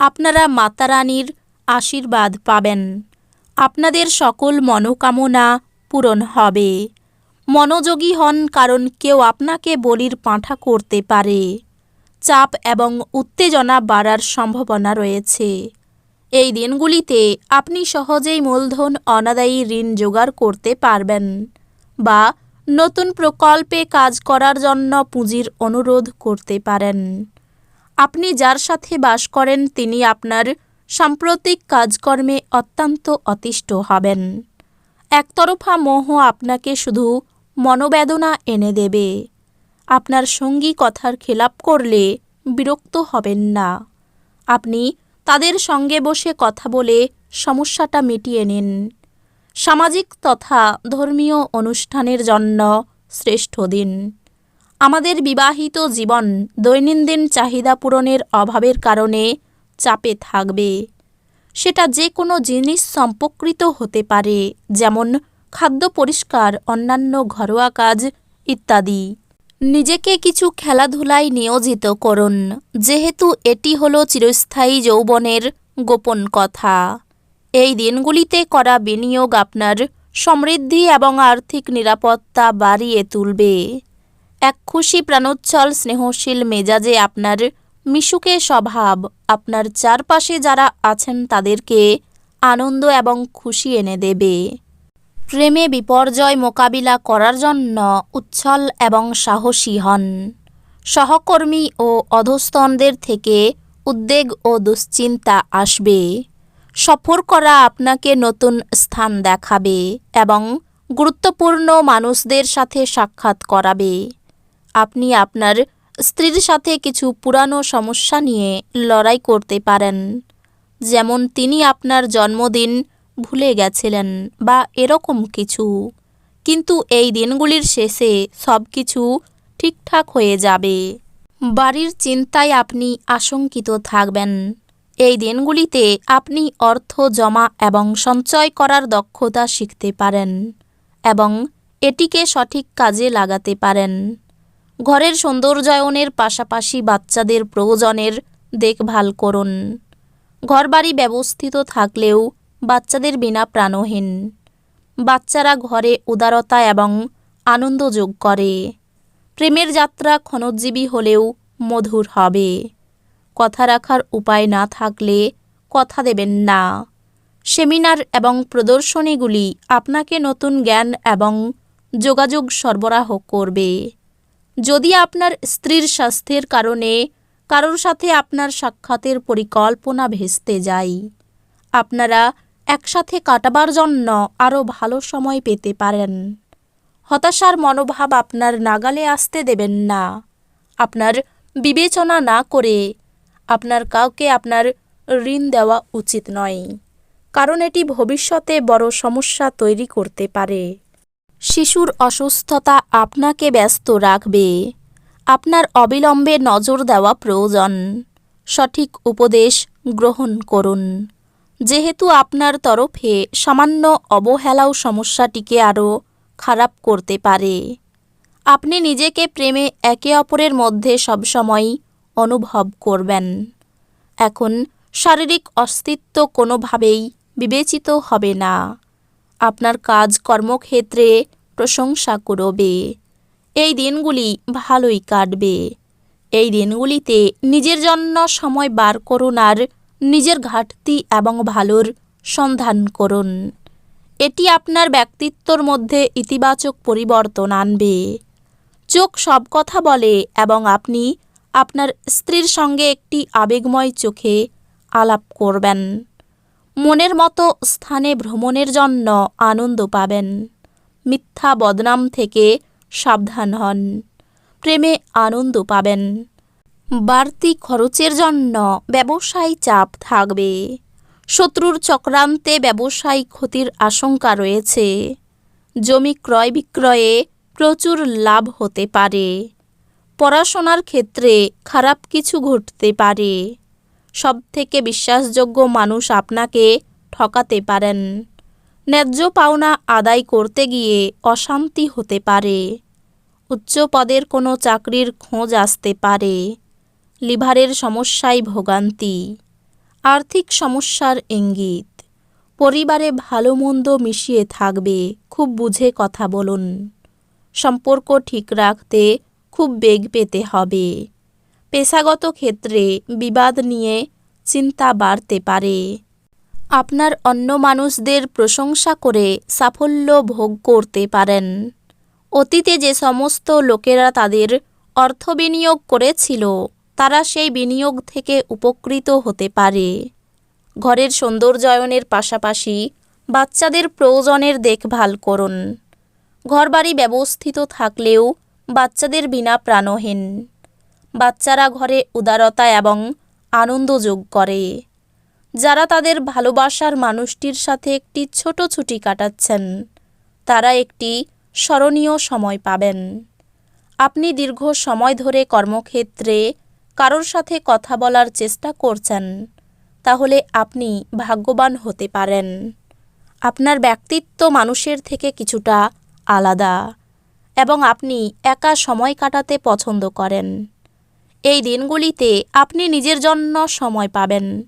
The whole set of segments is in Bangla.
আপনারা মাতা রানীর আশীর্বাদ পাবেন। আপনাদের সকল মনোকামনা পূরণ হবে। মনোযোগী হন কারণ কেউ আপনাকে বলির পাঁঠা করতে পারে। চাপ এবং উত্তেজনা বাড়ার সম্ভাবনা রয়েছে। এই দিনগুলিতে আপনি সহজেই মূলধন, অনাদায়ী ঋণ জোগাড় করতে পারবেন বা নতুন প্রকল্পে কাজ করার জন্য পুঁজির অনুরোধ করতে পারেন। আপনি যার সাথে বাস করেন, তিনি আপনার সাম্প্রতিক কাজকর্মে অত্যন্ত অতিষ্ঠ হবেন। একতরফা মোহ আপনাকে শুধু মনোবেদনা এনে দেবে। আপনার সঙ্গী কথার খেলাপ করলে বিরক্ত হবেন না। আপনি তাদের সঙ্গে বসে কথা বলে সমস্যাটা মিটিয়ে নিন। সামাজিক তথা ধর্মীয় অনুষ্ঠানের জন্য শ্রেষ্ঠ দিন। আমাদের বিবাহিত জীবন দৈনন্দিন চাহিদা পূরণের অভাবের কারণে চাপে থাকবে। সেটা যে কোনো জিনিস সম্পর্কিত হতে পারে, যেমন খাদ্য পরিষ্কার, অন্যান্য ঘরোয়া কাজ ইত্যাদি। নিজেকে কিছু খেলাধুলায় নিয়োজিত করুন, যেহেতু এটি হলো চিরস্থায়ী যৌবনের গোপন কথা। এই দিনগুলিতে করা বিনিয়োগ আপনার সমৃদ্ধি এবং আর্থিক নিরাপত্তা বাড়িয়ে তুলবে। এক খুশি প্রাণোচ্ছল স্নেহশীল মেজাজে আপনার মিশুকে স্বভাব, আপনার চারপাশে যারা আছেন তাদেরকে আনন্দ এবং খুশি এনে দেবে। প্রেমে বিপর্যয় মোকাবিলা করার জন্য উচ্ছল এবং সাহসী হন। সহকর্মী ও অধস্তনদের থেকে উদ্বেগ ও দুশ্চিন্তা আসবে। সফর করা আপনাকে নতুন স্থান দেখাবে এবং গুরুত্বপূর্ণ মানুষদের সাথে সাক্ষাৎ করাবে। আপনি আপনার স্ত্রীর সাথে কিছু পুরানো সমস্যা নিয়ে লড়াই করতে পারেন। যেমন তিনি আপনার জন্মদিন ভুলে গেছিলেন বা এরকম কিছু। কিন্তু এই দিনগুলির শেষে সব কিছু ঠিকঠাক হয়ে যাবে। বাড়ির চিন্তায় আপনি আশঙ্কিত থাকবেন। এই দিনগুলিতে আপনি অর্থ জমা এবং সঞ্চয় করার দক্ষতা শিখতে পারেন এবং এটিকে সঠিক কাজে লাগাতে পারেন। ঘরের সৌন্দর্যায়নের পাশাপাশি বাচ্চাদের প্রয়োজনের দেখভাল করুন। ঘরবাড়ি ব্যবস্থিত থাকলেও বাচ্চাদের বিনা প্রাণহীন। বাচ্চারা ঘরে উদারতা এবং আনন্দ যোগ করে। প্রেমের যাত্রা ক্ষণজীবী হলেও মধুর হবে। কথা রাখার উপায় না থাকলে কথা দেবেন না। সেমিনার এবং প্রদর্শনীগুলি আপনাকে নতুন জ্ঞান এবং যোগাযোগ সরবরাহ করবে। যদি আপনার স্ত্রীর স্বাস্থ্যের কারণে কারোর সাথে আপনার সাক্ষাতের পরিকল্পনা ভেস্তে যায়, আপনারা একসাথে কাটাবার জন্য আরও ভালো সময় পেতে পারেন। হতাশার মনোভাব আপনার নাগালে আসতে দেবেন না। আপনার বিবেচনা না করে আপনার কাউকে আপনার ঋণ দেওয়া উচিত নয়, কারণ এটি ভবিষ্যতে বড় সমস্যা তৈরি করতে পারে। শিশুর অসুস্থতা আপনাকে ব্যস্ত রাখবে। আপনার অবিলম্বে নজর দেওয়া প্রয়োজন। সঠিক উপদেশ গ্রহণ করুন। যেহেতু আপনার তরফে সামান্য অবহেলাও সমস্যাটিকে আরও খারাপ করতে পারে। আপনি নিজেকে প্রেমে একে অপরের মধ্যে সবসময় অনুভব করবেন। এখন শারীরিক অস্তিত্ব কোনোভাবেই বিবেচিত হবে না। আপনার কাজ কর্মক্ষেত্রে প্রশংসা করবে। এই দিনগুলি ভালোই কাটবে। এই দিনগুলিতে নিজের জন্য সময় বার করুন আর নিজের ঘাটতি এবং ভালোর সন্ধান করুন। এটি আপনার ব্যক্তিত্বর মধ্যে ইতিবাচক পরিবর্তন আনবে। চোখ সব কথা বলে এবং আপনি আপনার স্ত্রীর সঙ্গে একটি আবেগময় চোখে আলাপ করবেন। মনের মতো স্থানে ভ্রমণের জন্য আনন্দ পাবেন। মিথ্যা বদনাম থেকে সাবধান হন। প্রেমে আনন্দ পাবেন। বাড়তি খরচের জন্য ব্যবসায় চাপ থাকবে। শত্রুর চক্রান্তে ব্যবসায়িক ক্ষতির আশঙ্কা রয়েছে। জমি ক্রয় বিক্রয়ে প্রচুর লাভ হতে পারে। পড়াশোনার ক্ষেত্রে খারাপ কিছু ঘটতে পারে। সবথেকে বিশ্বাসযোগ্য মানুষ আপনাকে ঠকাতে পারেন। ন্যায্য পাওনা আদায় করতে গিয়ে অশান্তি হতে পারে। উচ্চ পদের কোনো চাকরির খোঁজ আসতে পারে। লিভারের সমস্যায় ভোগান্তি। আর্থিক সমস্যার ইঙ্গিত। পরিবারে ভালো মন্দ মিশিয়ে থাকবে, খুব বুঝে কথা বলুন। সম্পর্ক ঠিক রাখতে খুব বেগ পেতে হবে। পেশাগত ক্ষেত্রে বিবাদ নিয়ে চিন্তা বাড়তে পারে। আপনার অন্য মানুষদের প্রশংসা করে সাফল্য ভোগ করতে পারেন। অতীতে যে সমস্ত লোকেরা তাদের অর্থ বিনিয়োগ করেছিল, তারা সেই বিনিয়োগ থেকে উপকৃত হতে পারে। ঘরের সৌন্দর্যায়নের পাশাপাশি বাচ্চাদের প্রয়োজনের দেখভাল করুন। ঘরবাড়ি ব্যবস্থিত থাকলেও বাচ্চাদের বিনা প্রাণহীন। বাচ্চারা ঘরে উদারতা এবং আনন্দ যোগ করে। যারা তাদের ভালোবাসার মানুষটির সাথে একটি ছোট ছুটি কাটাচ্ছেন, তারা একটি স্মরণীয় সময় পাবেন। আপনি দীর্ঘ সময় ধরে কর্মক্ষেত্রে কারোর সাথে কথা বলার চেষ্টা করছেন, তাহলে আপনি ভাগ্যবান হতে পারেন। আপনার ব্যক্তিত্ব মানুষের থেকে কিছুটা আলাদা এবং আপনি একা সময় কাটাতে পছন্দ করেন। এই দিনগুলিতে আপনি নিজের জন্য সময় পাবেন।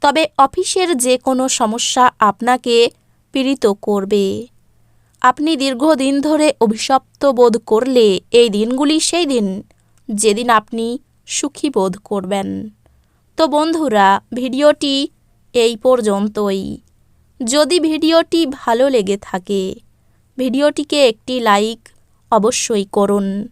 তবে অফিসের যে কোনো সমস্যা আপনাকে পীড়িত করবে। আপনি দীর্ঘদিন ধরে অভিশপ্ত বোধ করলে এই দিনগুলি সেই দিন যেদিন আপনি সুখী বোধ করবেন। তো বন্ধুরা, ভিডিওটি এই পর্যন্তই। যদি ভিডিওটি ভালো লেগে থাকে, ভিডিওটিকে একটি লাইক অবশ্যই করুন।